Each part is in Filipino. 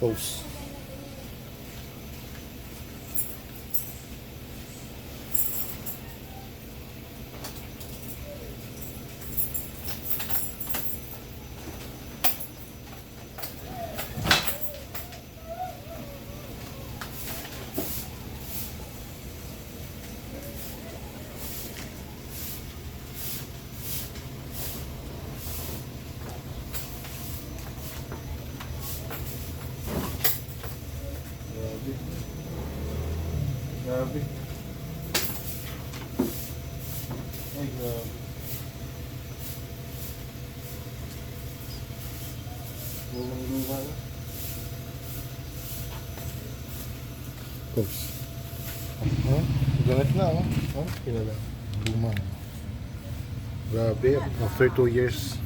Both. Grabe. Ay, grabe. Lumang luma na. Oops. Oh, ganit na, oh. Oh, kilala. Luma. Grabe, after 2 years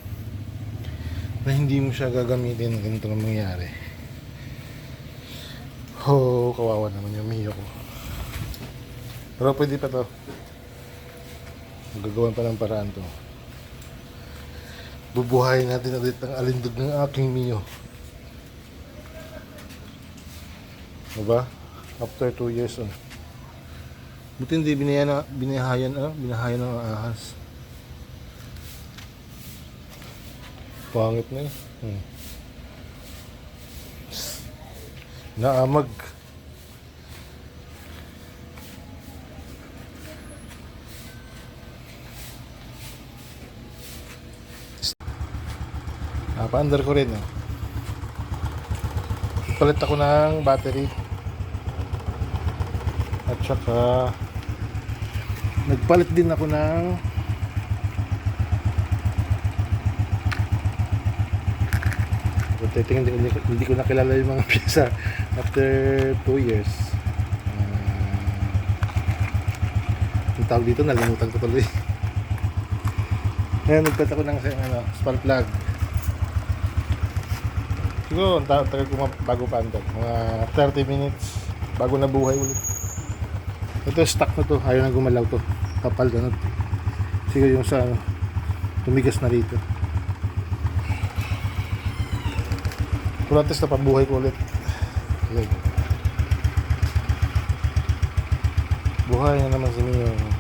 na hindi mo siya gagamitin, ganito na mangyari. Oh, kawawa naman yung Mio ko. Pero pwede pa to. Magagawan pa ng paraan to. Bubuhayin natin ulit ang alindog ng aking Mio. Diba? After 2 years, oh. Buti hindi binayan na, binahayan, ano? Binahayan ng ahas. Pangit na eh. Hmm. Naamag. Napa-under ko rin. Oh. Palit ako ng battery. At saka nagpalit din ako ng Buti tingin, hindi, hindi, hindi ko nakilala yung mga pyesa after 2 years. Uh, yung tawag dito, nalimutan ko tuloy. Ngayon, nagpat ako ng ano, spark plug. Siguro, ang ta- tagal ko bago pa andar. Mga 30 minutes bago nabuhay ulit. Ito, stuck na to. Ayaw na gumalaw to. Kapal na. Siguro yung sa ano, tumigas na rito. Pero at least ko ulit. Buhay na naman si Mio.